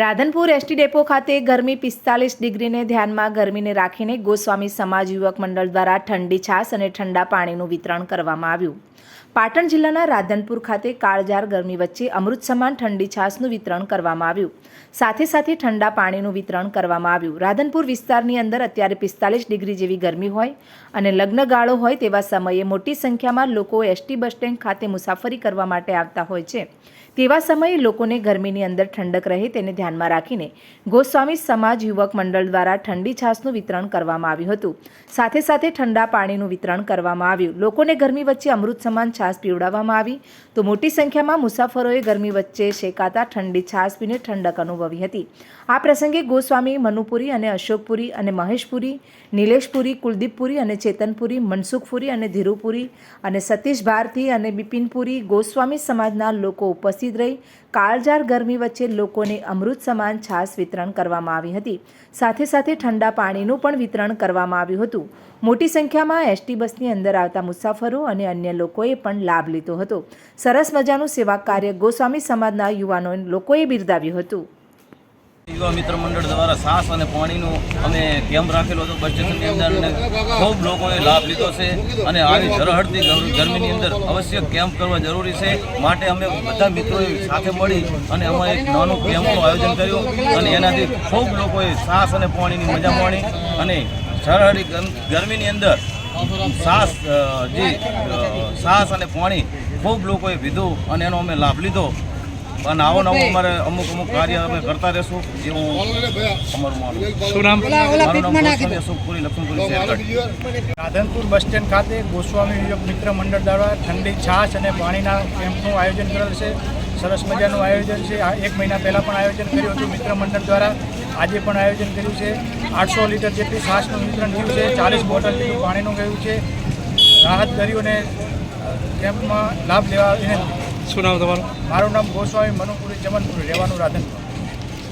Radhanpur ST depot ખાતે ગરમી પિસ્તાલીસ ડિગ્રીને ધ્યાનમાં ગરમીને રાખીને ગોસ્વામી સમાજ યુવક મંડળ દ્વારા ઠંડી છાશ અને ઠંડા પાણીનું વિતરણ કરવામાં આવ્યું. પાટણ જિલ્લાના રાધનપુર ખાતે કાળજાર ગરમી વચ્ચે અમૃત સમાન ઠંડી છાશનું વિતરણ કરવામાં આવ્યું. સાથે સાથે ઠંડા પાણીનું વિતરણ કરવામાં આવ્યું. રાધનપુર વિસ્તારની અંદર અત્યારે પિસ્તાલીસ ડિગ્રી જેવી ગરમી હોય અને લગ્નગાળો હોય તેવા સમયે મોટી સંખ્યામાં લોકો એસટી બસ સ્ટેન્ડ ખાતે મુસાફરી કરવા માટે આવતા હોય છે. તેવા સમયે લોકોને ગરમીની અંદર ઠંડક રહે તેને ધ્યાનમાં રાખીને ગોસ્વામી સમાજ યુવક મંડળ દ્વારા ઠંડી છાશનું વિતરણ કરવામાં આવ્યું હતું. સાથે સાથે ઠંડા પાણીનું વિતરણ કરવામાં આવ્યું. લોકોને ગરમી વચ્ચે અમૃત સમાન છાશ પીવડાવવામાં આવી. તો મોટી સંખ્યામાં મુસાફરોએ ગરમી વચ્ચે શેકાતા ઠંડી છાશ પીને ઠંડક અનુભવી હતી. આ પ્રસંગે ગોસ્વામી મનુપુરી અને અશોકપુરી અને મહેશપુરી, નિલેશપુરી, કુલદીપપુરી અને ચેતનપુરી, મનસુખપુરી અને ધીરુપુરી અને સતીશ ભારતી અને બિપિનપુરી ગોસ્વામી સમાજના લોકો ઉપસ્થિત રહી. કાળજાર ગરમી વચ્ચે લોકોને અમૃત સમાન છાશ વિતરણ કરવામાં આવી હતી. સાથે સાથે ઠંડા પાણીનું પણ વિતરણ કરવામાં આવ્યું હતું. મોટી સંખ્યામાં એસટી બસની અંદર આવતા મુસાફરો અને અન્ય લોકોએ પણ લાભ લીધો હતો. સરસ મજાનું સેવા કાર્ય ગોસ્વામી સમાજના યુવાનો લોકોએ બિરદાવ્યું હતું. મિત્ર મંડળ દ્વારા સાસ અને પાણીનું અમે કેમ્પ રાખેલો હતો. બસ અંદર અને ખૂબ લોકોએ લાભ લીધો છે અને આવી ઝરહળતી ગરમીની અંદર અવશ્ય કેમ્પ કરવા જરૂરી છે. માટે અમે બધા મિત્રોએ સાથે મળી અને અમે એક નાનું કેમ્પનું આયોજન કર્યું અને એનાથી ખૂબ લોકોએ સાસ અને પાણીની મજા માણી અને ઝરહળી ગરમીની અંદર સાસ જે સાસ અને પાણી ખૂબ લોકોએ પીધું અને એનો અમે લાભ લીધો. અને આવો નવો અમારે અમુક અમુક કાર્ય અમે કરતા રહેશું એવું અમારું માનવું. રાધનપુર બસ સ્ટેન્ડ ખાતે ગોસ્વામી યુવક મિત્ર મંડળ દ્વારા ઠંડી છાશ અને પાણીના કેમ્પનું આયોજન કરેલ છે. સરસ મજાનું આયોજન છે. આ એક મહિના પહેલાં પણ આયોજન કર્યું હતું મિત્ર મંડળ દ્વારા. આજે પણ આયોજન કર્યું છે. આઠસો લીટર જેટલી છાશનું વિતરણ થયું છે. ચાલીસ બોટલ જેટલું પાણીનું ગયું છે. રાહત દરીઓને કેમ્પમાં લાભ લેવા વિનંતી. શું નામ તમારું? મારું નામ ગોસ્વામી મનુપુરી ચમનપુરી રહેવાનું રાધનપુર.